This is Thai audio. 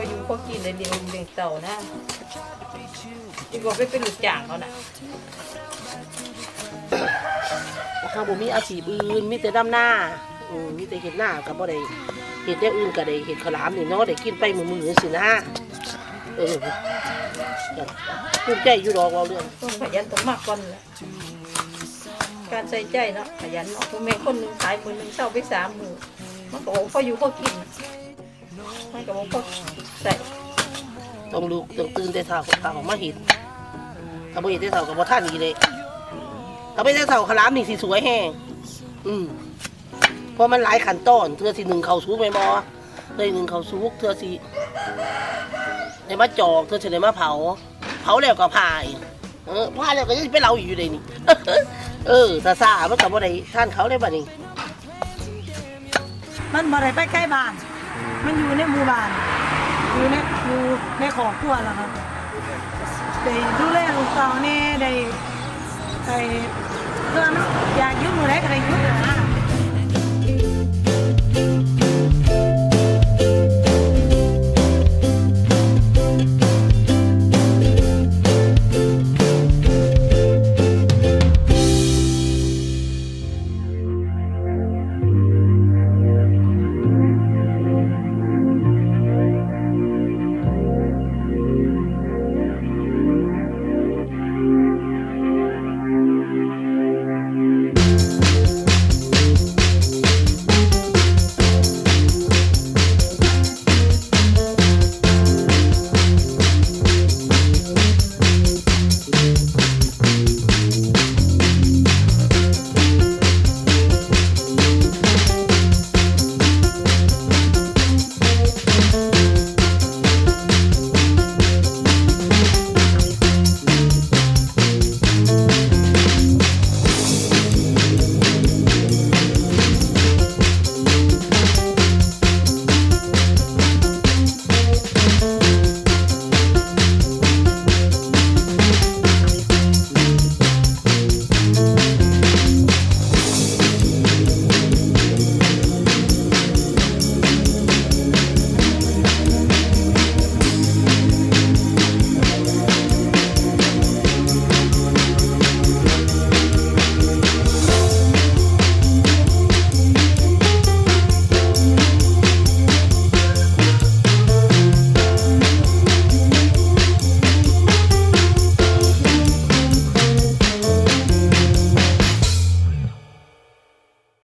ออยู่พอกินเลยเดียวเลี้ยงเต่านะดีกว่าไปเป็นลุดจ้างเขาน่ะเขาบมีอาชีพอื่นมีแต่ดำหน้าอืมมีแต่เห็ดหน้ากับบ่ได้เห็ดอย่าอื่นก็ได้เห็ดขลามนี่เนาะได้กินไปมือมือสินะเออก็ภูใจอยู่รอกเราเรื่องขยันต้องมากก่อนละการใส่ใจเนาะขยันเนาะผมแม่คนหนึ่งขายมือหนึ่งเช่าไปสามมือมันก็บอกพออยู่พอกินมันก็บอกพอ ต้องลุกต้องตื่นแต่เช้าข้าวมาเห็ดถ้าบ่เห็ดแต่เช้าก็บ่ทันอีกเลยถ้าไปแต่เช้าข้าวหลามนี่สิสวยแฮงอืมเพราะมันหลายขั้นตอนเทื่อสิหนึ่งเขาวสุกแม่นบ่เลยหนึ่งเขาวสุกเทื่อสิได้มาจอกเทื่อสิได้มาเผา เผาแล้วก็พายเออพายแล้วก็ยังไปเราอยู่เลยนี่เออถ้าซามันก็บ่ได้ท่านเขาได้บัดนี้มันบ่ได้ไปใกล้บ้าน มันอยู่ในหมู่บ้าน อยู่ในอยู่ในขอบครัวแล้วครับได้ดูแลลูกเต่าแน่ได้ได้เพื่อนอยากอยุ่มือไรก็ได้อยุ่นะ